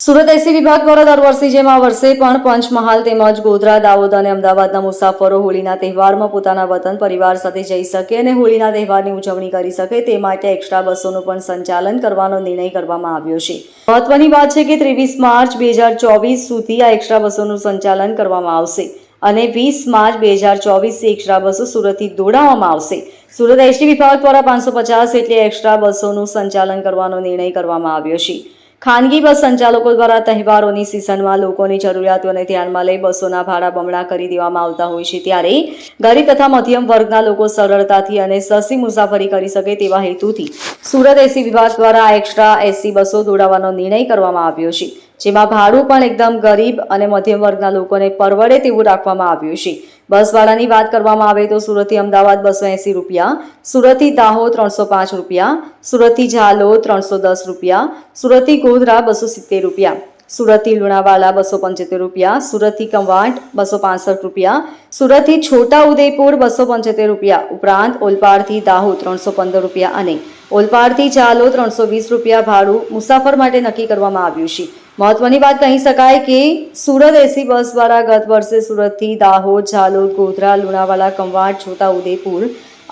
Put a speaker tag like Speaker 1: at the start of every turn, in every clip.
Speaker 1: સુરત એસી વિભાગ દ્વારા દર વર્ષે જેમ આ વર્ષે પણ પંચમહાલ તેમજ ગોધરા, દાહોદ અને અમદાવાદના મુસાફરો હોળીના તહેવારમાં પોતાના વતન, પરિવાર સાથે જઈ શકે અને હોળીના તહેવારની ઉજવણી કરી શકે તે માટે એક્સ્ટ્રા બસોનું પણ સંચાલન કરવાનો નિર્ણય કરવામાં આવ્યો છે. મહત્વની વાત છે કે ત્રેવીસ માર્ચ બે હજાર ચોવીસ સુધી આ એક્સ્ટ્રા બસોનું સંચાલન કરવામાં આવશે અને વીસ માર્ચ બે હજાર ચોવીસથી એક્સ્ટ્રા બસો સુરતથી દોડાવવામાં આવશે. સુરત એસટી વિભાગ દ્વારા પાંચસો પચાસ એટલે એક્સ્ટ્રા બસોનું સંચાલન કરવાનો નિર્ણય કરવામાં આવ્યો છે. ખાનગી બસ સંચાલકો દ્વારા તહેવારોની સિઝનમાં લોકોની જરૂરિયાતોને ધ્યાનમાં લઈ બસોના ભાડા બમણા કરી દેવામાં આવતા હોય છે. ત્યારે ગરીબ તથા મધ્યમ વર્ગના લોકો સરળતાથી અને સસ્તી મુસાફરી કરી શકે તેવા હેતુથી સુરત એસી વિભાગ દ્વારા એક્સ્ટ્રા એસી બસો દોડાવવાનો નિર્ણય કરવામાં આવ્યો છે. જેમાં ભાડું પણ એકદમ ગરીબ અને મધ્યમ વર્ગના લોકોને પરવડે તેવું રાખવામાં આવ્યું છે. બસ ભાડાની વાત કરવામાં આવે તો સુરતથી અમદાવાદ બસો એંસી રૂપિયા સુરતથી દાહોદ ત્રણસો પાંચ રૂપિયા સુરતથી ઝાલોદ ત્રણસો દસ રૂપિયા સુરતથી ગોધરા બસો સિત્તેર રૂપિયા સુરતથી લુણાવાડા બસો પંચોતેર રૂપિયા સુરતથી કંવાટ બસો પાસઠ રૂપિયા સુરતથી છોટા ઉદયપુર બસો પંચોતેર રૂપિયા, ઉપરાંત ઓલપાડથી દાહોદ ત્રણસો પંદર રૂપિયા અને ઓલપાડથી ચાલો ત્રણસો વીસ રૂપિયા ભાડું મુસાફર માટે નક્કી કરવામાં આવ્યું છે. મહત્વની વાત કહી શકાય કે સુરત એસી બસ દ્વારા ગત વર્ષે સુરતથી દાહોદ ઝાલોદ ગોધરા, લુણાવાડા કંવાડ છોટા ઉદેપુર,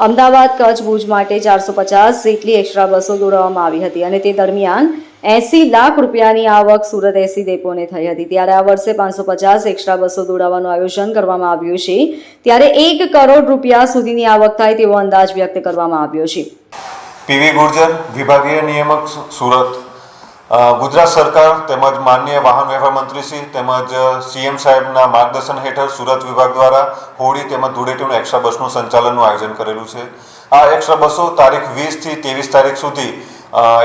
Speaker 1: અમદાવાદ, કચ્છ, ભુજ માટે ચારસો પચાસ જેટલી એક્સ્ટ્રા બસો દોડાવવામાં આવી હતી અને તે દરમિયાન એસી લાખ રૂપિયાની આવક સુરત એસી ડેપોને થઈ હતી. ત્યારે આ વર્ષે પાંચસો પચાસ એક્સ્ટ્રા બસો દોડાવવાનું આયોજન કરવામાં આવ્યું છે. ત્યારે એક કરોડ રૂપિયા સુધીની આવક થાય તેવો અંદાજ વ્યક્ત કરવામાં આવ્યો છે.
Speaker 2: પીવી ગુર્જર, વિભાગીય નિયામક, સુરત. ગુજરાત સરકાર તેમજ માનનીય વાહન વ્યવહાર મંત્રીશ્રી તેમજ સીએમ સાહેબના માર્ગદર્શન હેઠળ સુરત વિભાગ દ્વારા હોળી તેમજ ધૂળેટીનું એક્સ્ટ્રા બસનું સંચાલનનું આયોજન કરેલું છે. આ એક્સ્ટ્રા બસો તારીખ વીસથી ત્રેવીસ તારીખ સુધી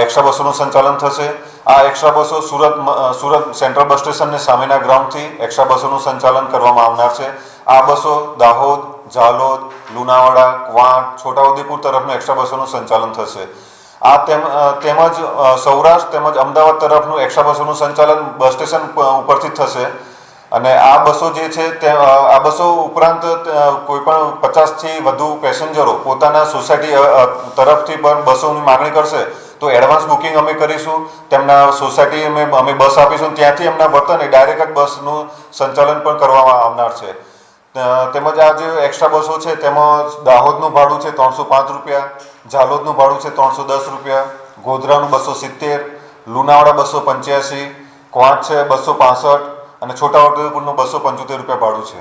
Speaker 2: એક્સ્ટ્રા બસોનું સંચાલન થશે. આ એક્સ્ટ્રા બસો સુરત સુરત સેન્ટ્રલ બસ સ્ટેશનને સામેના ગ્રાઉન્ડથી એક્સ્ટ્રા બસોનું સંચાલન કરવામાં આવનાર છે. આ બસો દાહોદ, ઝાલોદ, લુણાવાડા, ક્વાંટ, છોટાઉદેપુર તરફનું એક્સ્ટ્રા બસોનું સંચાલન થશે. આ તેમ તેમજ સૌરાષ્ટ્ર તેમજ અમદાવાદ તરફનું એક્સ્ટ્રા બસોનું સંચાલન બસ સ્ટેશન ઉપરથી થશે. અને આ બસો જે છે તે આ બસો ઉપરાંત કોઈપણ કોઈ પણ પચાસથી વધુ પેસેન્જરો પોતાના સોસાયટી તરફથી પણ બસોની માંગણી કરશે, તો એડવાન્સ બુકિંગ અમે કરીશું. તેમના સોસાયટી અમે અમે બસ આપીશું. ત્યાંથી એમના વતને ડાયરેક્ટ બસનું સંચાલન પણ કરવામાં આવનાર છે. તેમજ આ જે એક્સ્ટ્રા બસો છે તેમાં દાહોદનું ભાડું છે ત્રણસો પાંચ રૂપિયા, ઝાલોદનું ભાડું છે ત્રણસો દસ રૂપિયા, ગોધરાનું બસો સિત્તેર, લુણાવાડા બસો પંચ્યાસી, ક્વાંટ છે બસો પાસઠ અને છોટાઉદેપુરનું બસો પંચોતેર રૂપિયા ભાડું છે.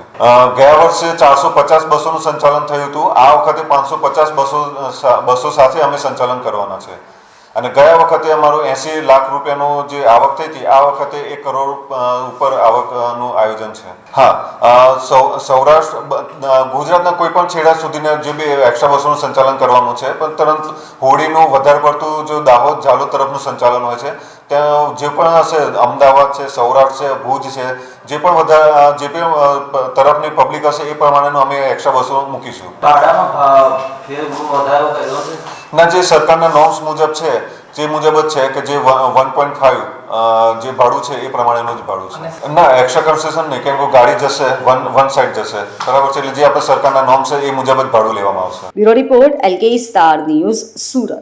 Speaker 2: ગયા વર્ષે ચારસો પચાસ બસોનું સંચાલન થયું હતું. આ વખતે પાંચસો પચાસ બસો બસો સાથે અમે સંચાલન કરવાના છે. અને ગયા વખતે અમારું એંસી લાખ રૂપિયાનું જે આવક થઈ હતી આ વખતે એક કરોડ ઉપર આવકનું આયોજન છે. હા. સૌ- સૌરાષ્ટ્ર ગુજરાતના કોઈ પણ છેડા સુધીના જે બી એક્સ્ટ્રા બસોનું સંચાલન કરવાનું છે પણ તરત હોળીનું વધારે પડતું જો દાહોદ ઝાલોદ તરફનું સંચાલન હોય છે ત્યાં જે પણ હશે અમદાવાદ છે સૌરાષ્ટ્ર છે ભુજ છે જે પણ વધારે જે પણ તરફની પબ્લિક હશે એ પ્રમાણેનું અમે એક્સ્ટ્રા બસો મૂકીશું.
Speaker 3: ભાડામાં વધારો કર્યો છે?
Speaker 2: ના જે સરકારના નોર્મ્સ મુજબ છે જે મુજબ જ છે કે જે વન પોઈન્ટ ફાઈવ જે ભાડું છે એ પ્રમાણેનું જ ભાડું છે. ના એક્સ્ટ્રા કન્સેશન નહીં કેમ કે ગાડી જશે વન વન સાઈડ જશે. બરાબર છે? એટલે જે આપણે સરકારના નોર્મ છે એ મુજબ જ ભાડું લેવામાં આવશે.
Speaker 1: Bureau report LK star news Surat.